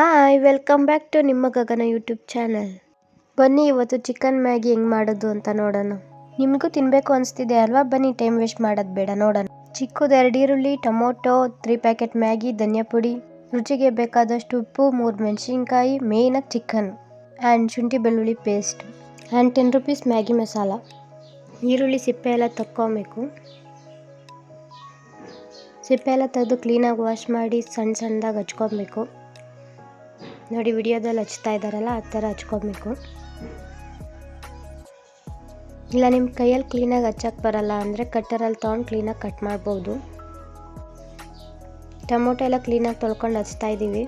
Hi welcome back to ನಿಮ್ಮ ಗಗನ YouTube channel ಬನ್ನಿ, ಇವತ್ತು ಚಿಕನ್ ಮ್ಯಾಗಿ ಹೆಂಗ್ ಮಾಡೋದು ಅಂತ ನೋಡೋಣ. ನಿಮಗೂ ತಿನ್ನಬೇಕು ಅನಿಸ್ತಿದೆ ಅಲ್ವಾ? ಬನ್ನಿ ಟೈಮ್ ವೇಸ್ಟ್ ಮಾಡೋದು ಬೇಡ, ನೋಡೋಣ. ಚಿಕ್ಕದು ಎರಡು ಈರುಳ್ಳಿ, ಟೊಮೊಟೊ ತ್ರೀ ಪ್ಯಾಕೆಟ್ ಮ್ಯಾಗಿ ಧನಿಯಾ ಪುಡಿ. ರುಚಿಗೆ ಬೇಕಾದಷ್ಟು ಉಪ್ಪು, ಮೂರು ಮೆಣಸಿನ್ಕಾಯಿ ಮೇಯ್ನಾಗಿ ಚಿಕನ್ ಆ್ಯಂಡ್ ಶುಂಠಿ ಬೆಳ್ಳುಳ್ಳಿ paste and ten rupees Maggi masala ಈರುಳ್ಳಿ ಸಿಪ್ಪೆ ಎಲ್ಲ ತಕ್ಕೊಬೇಕು. ಸಿಪ್ಪೆ ಎಲ್ಲ ತೆಗೆದು ಕ್ಲೀನಾಗಿ ವಾಶ್ ಮಾಡಿ ಸಣ್ಣ ಸಣ್ಣದಾಗಿ ಹಚ್ಕೊಬೇಕು. ನೋಡಿ ವಿಡಿಯೋದಲ್ಲಿ ಹಚ್ತಾ ಇದ್ದಾರಲ್ಲ, ಆ ಥರ ಹಚ್ಕೊಬೇಕು. ಇಲ್ಲ, ನಿಮ್ಮ ಕೈಯಲ್ಲಿ ಕ್ಲೀನಾಗಿ ಹಚ್ಚಕ್ಕೆ ಬರಲ್ಲ ಅಂದರೆ ಕಟ್ಟರಲ್ಲಿ ತೊಗೊಂಡು ಕ್ಲೀನಾಗಿ ಕಟ್ ಮಾಡ್ಬೋದು. ಟೊಮೊಟೊ ಎಲ್ಲ ಕ್ಲೀನಾಗಿ ತೊಳ್ಕೊಂಡು ಹಚ್ತಾ ಇದ್ದೀವಿ.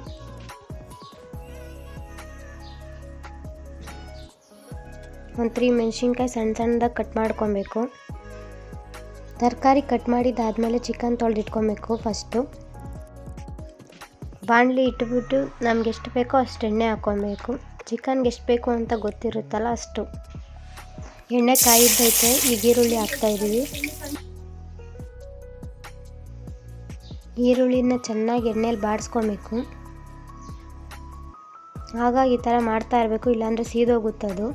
ಒಂದು ತ್ರೀ ಮೆಣಸಿನ್ಕಾಯಿ ಸಣ್ಣ ಸಣ್ಣದಾಗಿ ಕಟ್ ಮಾಡ್ಕೊಬೇಕು. ತರಕಾರಿ ಕಟ್ ಮಾಡಿದ್ದಾದಮೇಲೆ ಚಿಕನ್ ತೊಳೆದಿಟ್ಕೊಬೇಕು ಫಸ್ಟು ಬಾಣಲಿ ಇಟ್ಬಿಟ್ಟು ನಮ್ಗೆ ಎಷ್ಟು ಬೇಕೋ ಅಷ್ಟು ಎಣ್ಣೆ ಹಾಕ್ಕೊಬೇಕು. ಚಿಕನ್ಗೆ ಎಷ್ಟು ಬೇಕು ಅಂತ ಗೊತ್ತಿರುತ್ತಲ್ಲ ಅಷ್ಟು. ಎಣ್ಣೆ ಕಾಯಿದ್ದೈತೆ, ಈಗ ಈರುಳ್ಳಿ ಹಾಕ್ತಾಯಿದ್ದೀವಿ ಈರುಳ್ಳಿನ ಚೆನ್ನಾಗಿ ಎಣ್ಣೆಲಿ ಬಾಡಿಸ್ಕೊಬೇಕು. ಹಾಗಾಗಿ ಈ ಥರ ಮಾಡ್ತಾ ಇರಬೇಕು, ಇಲ್ಲಾಂದರೆ ಸೀದೋಗುತ್ತದು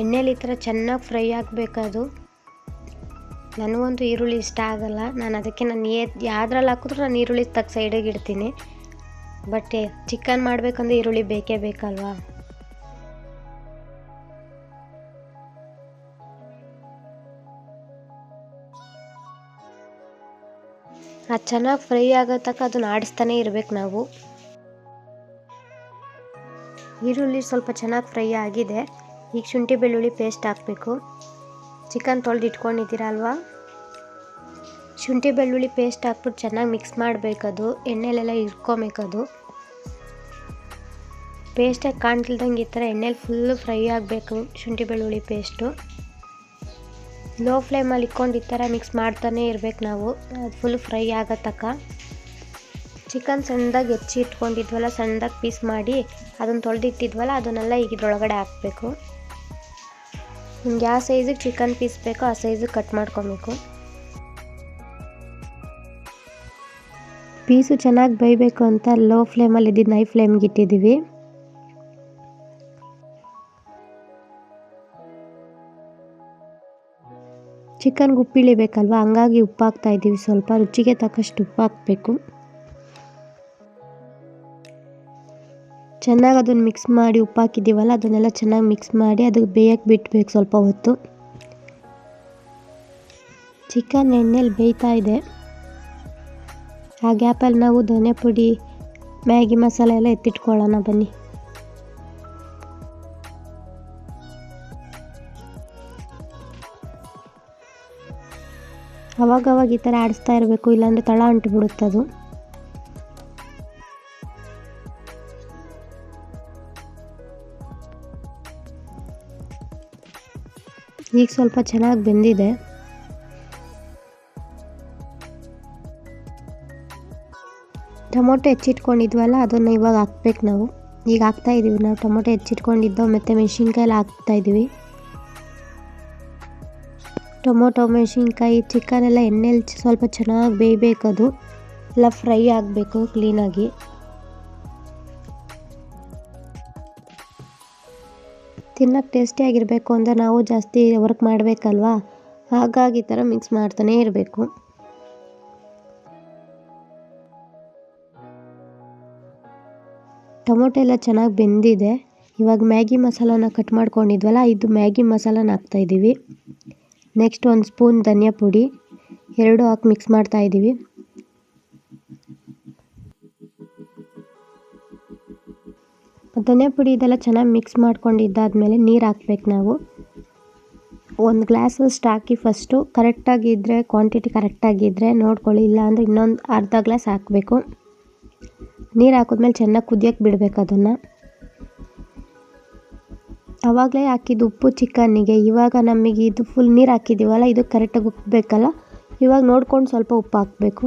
ಎಣ್ಣೆಲಿ ಈ ಥರ ಚೆನ್ನಾಗಿ ಫ್ರೈ ಆಗಬೇಕದು. ನನಗಂತೂ ಈರುಳ್ಳಿ ಇಷ್ಟ ಆಗಲ್ಲ. ನಾನು ಅದಕ್ಕೆ ನಾನು ಏ, ಯಾವ್ದ್ರಲ್ಲಿ ಹಾಕಿದ್ರು ನಾನು ಈರುಳ್ಳಿ ತಕ್ಕ ಸೈಡಿಗೆ ಇಡ್ತೀನಿ. ಬಟ್ ಚಿಕನ್ ಮಾಡಬೇಕಂದ್ರೆ ಈರುಳ್ಳಿ ಬೇಕೇ ಬೇಕಲ್ವಾ? ಅದು ಚೆನ್ನಾಗಿ ಫ್ರೈ ಆಗೋ ತನಕ ಅದನ್ನ ಆಡಿಸ್ತಾನೆ ಇರಬೇಕು ನಾವು. ಈರುಳ್ಳಿ ಸ್ವಲ್ಪ ಚೆನ್ನಾಗಿ ಫ್ರೈ ಆಗಿದೆ. ಈಗ ಶುಂಠಿ, ಬೆಳ್ಳುಳ್ಳಿ ಪೇಸ್ಟ್ ಹಾಕಬೇಕು. ಚಿಕನ್ ತೊಳೆದು ಇಟ್ಕೊಂಡಿದ್ದೀರಲ್ವಾ ಶುಂಠಿ, ಬೆಳ್ಳುಳ್ಳಿ ಪೇಸ್ಟ್ ಹಾಕ್ಬಿಟ್ಟು ಚೆನ್ನಾಗಿ ಮಿಕ್ಸ್ ಮಾಡಬೇಕದು. ಎಣ್ಣೆಲೆಲ್ಲ ಇಟ್ಕೊಬೇಕದು ಪೇಸ್ಟಾಗಿ ಕಾಣ್ತಿಲ್ದಂಗೆ ಈ ಥರ ಎಣ್ಣೆಲಿ ಫುಲ್ಲು ಫ್ರೈ ಆಗಬೇಕು ಶುಂಠಿ, ಬೆಳ್ಳುಳ್ಳಿ ಪೇಸ್ಟು ಲೋ ಫ್ಲೇಮಲ್ಲಿ ಇಟ್ಕೊಂಡು ಈ ಥರ ಮಿಕ್ಸ್ ಮಾಡ್ತಾನೆ ಇರಬೇಕು ನಾವು. ಅದು ಫುಲ್ ಫ್ರೈ ಆಗೋ ತಕ್ಕ ಚಿಕನ್ ಸಣ್ಣದಾಗಿ ಹೆಚ್ಚಿ ಇಟ್ಕೊಂಡಿದ್ವಲ್ಲ, ಸಣ್ಣದಾಗಿ ಪೀಸ್ ಮಾಡಿ ಅದನ್ನು ತೊಳೆದಿಟ್ಟಿದ್ವಲ್ಲ ಅದನ್ನೆಲ್ಲ ಈಗ ಇದ್ರೊಳಗಡೆ ಹಾಕಬೇಕು. ನಿಮ್ಗೆ ಯಾವ ಸೈಜಿಗೆ ಚಿಕನ್ ಪೀಸ್ ಬೇಕೋ ಆ ಸೈಜಿಗೆ ಕಟ್ ಮಾಡ್ಕೊಬೇಕು. ಪೀಸು ಚೆನ್ನಾಗಿ ಬೇಯಬೇಕು ಅಂತ ಲೋ ಫ್ಲೇಮಲ್ಲಿ ಇದ್ದಿದ್ದು ಹೈ ಫ್ಲೇಮ್ಗೆ ಇಟ್ಟಿದ್ದೀವಿ. ಚಿಕನ್ಗೆ ಉಪ್ಪಿಳಿಬೇಕಲ್ವ ಹಂಗಾಗಿ ಉಪ್ಪು ಇದ್ದೀವಿ. ಸ್ವಲ್ಪ ರುಚಿಗೆ ತಕ್ಕಷ್ಟು ಉಪ್ಪು ಹಾಕಬೇಕು ಚೆನ್ನಾಗಿ ಅದನ್ನು ಮಿಕ್ಸ್ ಮಾಡಿ ಉಪ್ಪು ಹಾಕಿದ್ದೀವಲ್ಲ ಅದನ್ನೆಲ್ಲ ಚೆನ್ನಾಗಿ ಮಿಕ್ಸ್ ಮಾಡಿ ಅದಕ್ಕೆ ಬೇಯಕ್ಕೆ ಬಿಟ್ಬೇಕು ಸ್ವಲ್ಪ ಹೊತ್ತು. ಚಿಕನ್ ಎಣ್ಣೆಲಿ ಬೇಯ್ತಾ ಇದೆ. ಆ ಗ್ಯಾಪಲ್ಲಿ ನಾವು ಧನೆ ಪುಡಿ, ಮ್ಯಾಗಿ ಮಸಾಲೆ ಎಲ್ಲ ಎತ್ತಿಟ್ಕೊಳ್ಳೋಣ ಬನ್ನಿ. ಅವಾಗವಾಗ ಈ ಥರ ಆಡಿಸ್ತಾ ಇರಬೇಕು, ಇಲ್ಲಾಂದರೆ ತಳ ಅಂಟುಬಿಡುತ್ತದು. ಈಗ ಸ್ವಲ್ಪ ಚೆನ್ನಾಗಿ ಬೆಂದಿದೆ. ಟೊಮೊಟೊ ಹೆಚ್ಚಿಟ್ಕೊಂಡಿದ್ವಲ್ಲ, ಅದನ್ನು ಇವಾಗ ಹಾಕ್ಬೇಕು ನಾವು. ಈಗ ಹಾಕ್ತಾ ಇದ್ದೀವಿ ನಾವು, ಟೊಮೊಟೊ ಹೆಚ್ಚಿಟ್ಕೊಂಡಿದ್ದೋ, ಮತ್ತು ಮೆಣಸಿನ್ಕಾಯಲ್ಲಿ ಹಾಕ್ತಾ ಇದ್ದೀವಿ ಟೊಮೊಟೊ, ಮೆಣಸಿನ್ಕಾಯಿ ಚಿಕನ್ ಎಲ್ಲ ಎಣ್ಣೆಲಿ ಸ್ವಲ್ಪ ಚೆನ್ನಾಗಿ ಬೇಯಬೇಕದು. ಎಲ್ಲ ಫ್ರೈ ಆಗಬೇಕು, ಕ್ಲೀನಾಗಿ. ತಿನ್ನೋಕ್ಕೆ ಟೇಸ್ಟಿಯಾಗಿರಬೇಕು ಅಂದರೆ ನಾವು ಜಾಸ್ತಿ ವರ್ಕ್ ಮಾಡಬೇಕಲ್ವಾ? ಹಾಗಾಗಿ ಈ ಥರ ಮಿಕ್ಸ್ ಮಾಡ್ತಾನೇ ಇರಬೇಕು. ಟೊಮೊಟೊ ಎಲ್ಲ ಚೆನ್ನಾಗಿ ಬೆಂದಿದೆ. ಇವಾಗ ಮ್ಯಾಗಿ ಮಸಾಲಾನ ಕಟ್ ಮಾಡ್ಕೊಂಡಿದ್ವಲ್ಲ, ಇದು ಮ್ಯಾಗಿ ಮಸಾಲಾನ ಹಾಕ್ತಾಯಿದ್ದೀವಿ ನೆಕ್ಸ್ಟ್ ಒಂದು ಸ್ಪೂನ್ ಧನಿಯಾ ಪುಡಿ. ಎರಡು ಹಾಕಿ ಮಿಕ್ಸ್ ಮಾಡ್ತಾ ಧನಿಯಾ ಪುಡಿ ಇದೆಲ್ಲ ಚೆನ್ನಾಗಿ ಮಿಕ್ಸ್ ಮಾಡ್ಕೊಂಡಿದ್ದಾದಮೇಲೆ ನೀರು ಹಾಕ್ಬೇಕು ನಾವು. ಒಂದು ಗ್ಲಾಸ್ ಅಷ್ಟು ಹಾಕಿ ಫಸ್ಟು ಕರೆಕ್ಟಾಗಿದ್ದರೆ ಕ್ವಾಂಟಿಟಿ ಕರೆಕ್ಟಾಗಿದ್ದರೆ ನೋಡ್ಕೊಳ್ಳಿ ಇಲ್ಲ ಅಂದರೆ ಇನ್ನೊಂದು ಅರ್ಧ ಗ್ಲಾಸ್ ಹಾಕಬೇಕು. ನೀರು ಹಾಕಿದ್ಮೇಲೆ ಚೆನ್ನಾಗಿ ಕುದಿಯೋಕ್ಕೆ ಬಿಡಬೇಕು ಅದನ್ನು. ಆವಾಗಲೇ ಹಾಕಿದ್ದು ಉಪ್ಪು ಚಿಕನ್ನಿಗೆ, ಇವಾಗ ನಮಗೆ ಇದು ಫುಲ್ ನೀರು ಹಾಕಿದ್ದೀವಲ್ಲ ಇದು ಕರೆಕ್ಟಾಗಿ ಉಪ್ಪು ಇವಾಗ ನೋಡ್ಕೊಂಡು ಸ್ವಲ್ಪ ಉಪ್ಪು ಹಾಕಬೇಕು.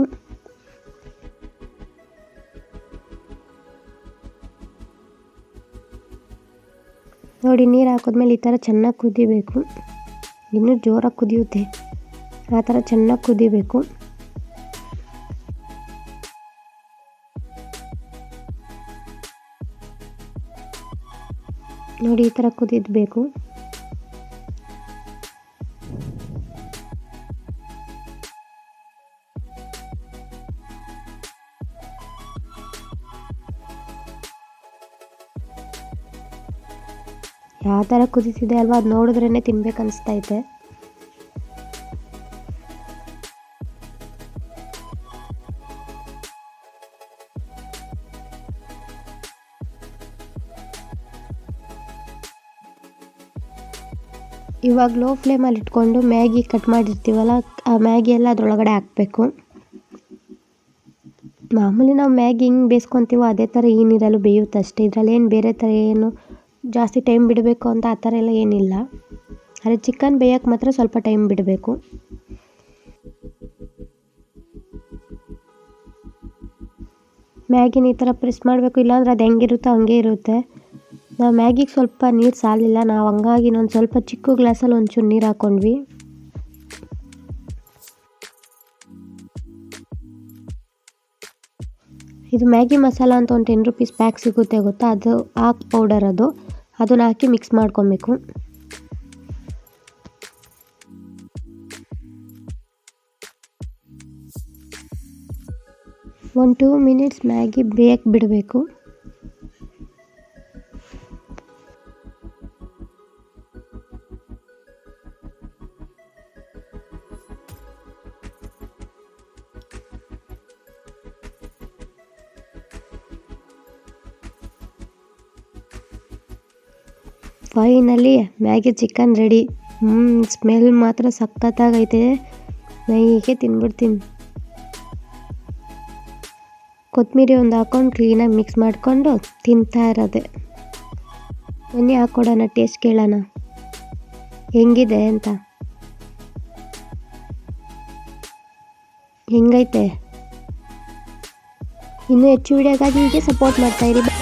ನೋಡಿ, ನೀರು ಹಾಕಿದ್ಮೇಲೆ ಈ ಥರ ಚೆನ್ನಾಗಿ ಕುದಿಬೇಕು. ಇನ್ನೂ ಜೋರಾಗಿ ಕುದಿಯುತ್ತೆ. ಆ ಥರ ಚೆನ್ನಾಗಿ ಕುದಿಬೇಕು. ನೋಡಿ, ಈ ಥರ ಕುದಿದ್ಬೇಕು. ಯಾವ ಥರ ಕುದೀತಿದೆ ಅಲ್ವಾ ಅದು ನೋಡಿದ್ರೇ ತಿನ್ಬೇಕು ಅನಿಸ್ತೈತೆ ಇವಾಗ ಲೋ ಫ್ಲೇಮಲ್ಲಿ ಇಟ್ಕೊಂಡು ಮ್ಯಾಗಿ ಕಟ್ ಮಾಡಿರ್ತೀವಲ್ಲ, ಆ ಮ್ಯಾಗಿ ಎಲ್ಲ ಅದರೊಳಗಡೆ ಹಾಕಬೇಕು. ಮಾಮೂಲಿ ನಾವು ಮ್ಯಾಗಿ ಹಿಂಗೆ ಬೇಯಿಸ್ಕೊತೀವೋ ಅದೇ ಥರ ಈ ನೀರಲ್ಲೂ ಬೇಯುತ್ತೆ ಅಷ್ಟೇ. ಇದರಲ್ಲಿ ಏನು ಬೇರೆ ಥರ ಏನು ಜಾಸ್ತಿ ಟೈಮ್ ಬಿಡಬೇಕು ಅಂತ ಆ ಥರ ಎಲ್ಲ ಏನಿಲ್ಲ. ಆದರೆ ಚಿಕನ್ ಬೇಯೋಕ್ಕೆ ಮಾತ್ರ ಸ್ವಲ್ಪ ಟೈಮ್ ಬಿಡಬೇಕು. ಮ್ಯಾಗಿನ ಈ ಥರ ಪ್ರೆಸ್ ಮಾಡಬೇಕು, ಇಲ್ಲಾಂದ್ರೆ ಅದು ಹೆಂಗಿರುತ್ತೋ ಹಂಗೆ ಇರುತ್ತೆ. ನಾವು ಮ್ಯಾಗಿಗೆ ಸ್ವಲ್ಪ ನೀರು ಸಾಲಿಲ್ಲ, ನಾವು ಹಂಗಾಗಿ ಇನ್ನೊಂದು ಸ್ವಲ್ಪ ಚಿಕ್ಕ ಗ್ಲಾಸಲ್ಲಿ ಒಂಚೂರು ನೀರು ಹಾಕ್ಕೊಂಡ್ವಿ ಇದು ಮ್ಯಾಗಿ ಮಸಾಲ ಅಂತ ಒಂದು ಟೆನ್ ರುಪೀಸ್ ಪ್ಯಾಕ್ ಸಿಗುತ್ತೆ ಗೊತ್ತಾ? ಅದು ಹಾಕ್ ಪೌಡರ್ ಅದು. ಅದನ್ನ ಹಾಕಿ ಮಿಕ್ಸ್ ಮಾಡ್ಕೊಬೇಕು. ಒಂದು ಟೂ ಮಿನಿಟ್ಸ್ ಮ್ಯಾಗಿ ಬೇಯಕ್ಕೆ ಬಿಡಬೇಕು. ಫೈನಲಿ ಮ್ಯಾಗಿ ಚಿಕನ್ ರೆಡಿ ಹ್ಞೂ ಸ್ಮೆಲ್ ಮಾತ್ರ ಸಖತ್ತಾಗೈತೆ. ನೈಗೆ ತಿನ್ಬಿಡ್ತೀನಿ. ಕೊತ್ತಂಬರಿ ಒಂದು ಹಾಕ್ಕೊಂಡು ಕ್ಲೀನಾಗಿ ಮಿಕ್ಸ್ ಮಾಡಿಕೊಂಡು ತಿಂತಾ ಇರೋದೆ. ಬನ್ನಿ ಹಾಕ್ಕೊಡೋಣ ಟೇಸ್ಟ್ ಕೇಳೋಣ. ಹೆಂಗಿದೆ ಅಂತ. ಹೆಂಗೈತೆ? ಇನ್ನೂ ಹೆಚ್ಚು ವಿಡಿಯೋಗಾಗಿ ಹೀಗೆ ಸಪೋರ್ಟ್ ಮಾಡ್ತಾಯಿರಿ ಬಾ